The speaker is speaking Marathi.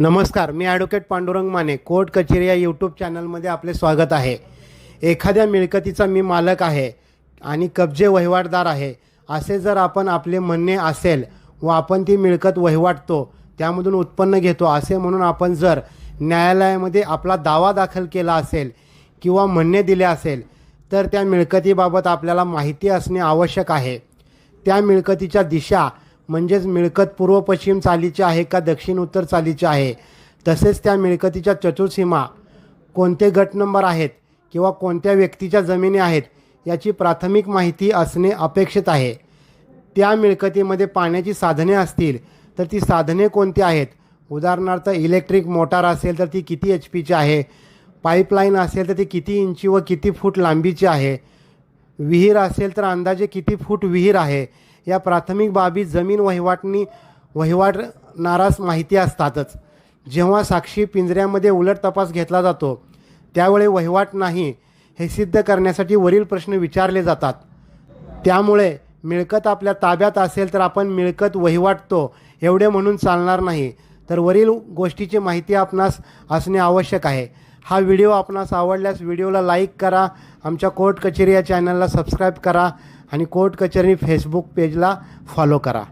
नमस्कार मी ॲडव्होकेट पांडुरंग माने. कोर्ट कचेरी या यूट्यूब चॅनलमध्ये आपले स्वागत आहे. एखाद्या मिळकतीचा मी मालक आहे आणि कब्जे वहिवाटदार आहे. असे जर आपण आपले म्हणणे असेल व आपण ती मिळकत वहिवाटतो त्यामधून उत्पन्न घेतो असे म्हणून आपण जर न्यायालयामध्ये आपला दावा दाखल केला असेल किंवा म्हणणे दिले असेल तर त्या मिळकतीबाबत आपल्याला माहिती असणे आवश्यक आहे. त्या मिळकतीच्या दिशा म्हणजेच मिळकत पूर्व पश्चिम चालीची आहे का दक्षिण उत्तर चालीची आहे? तसेच त्या मिळकतीच्या चतुर्सीमा कोणते गट नंबर आहेत किंवा कोणत्या व्यक्तीच्या जमिनी आहेत याची प्राथमिक माहिती असणे अपेक्षित आहे. त्या मिळकतीमध्ये पाण्याची साधने असतील तर ती साधने कोणती आहेत? उदाहरणार्थ इलेक्ट्रिक मोटार असेल तर ती किती एच पीची आहे? पाईपलाईन असेल तर ती किती इंची व किती फूट लांबीची आहे? विहीर असेल तर अंदाजे किती फूट विहीर आहे? या प्राथमिक बाबी जमीन वहिवाटनी वहिवाटणारास माहिती असतातच. जेव्हा साक्षी पिंजऱ्यामध्ये उलट तपास घेतला जातो त्यावेळी वहिवाट नाही हे सिद्ध करण्यासाठी वरील प्रश्न विचारले जातात. त्यामुळे मिळकत आपल्या ताब्यात असेल तर आपण मिळकत वहिवाटतो एवढे म्हणून चालणार नाही. तर वरील गोष्टीची माहिती आपणास असणे आवश्यक आहे. हा व्हिडिओ आपणास आवडल्यास व्हिडिओला लाईक करा आमच्या कोर्ट कचेरी या चॅनलला सबस्क्राईब करा आणि कोर्ट कचेरी फेसबुक पेजला फॉलो करा.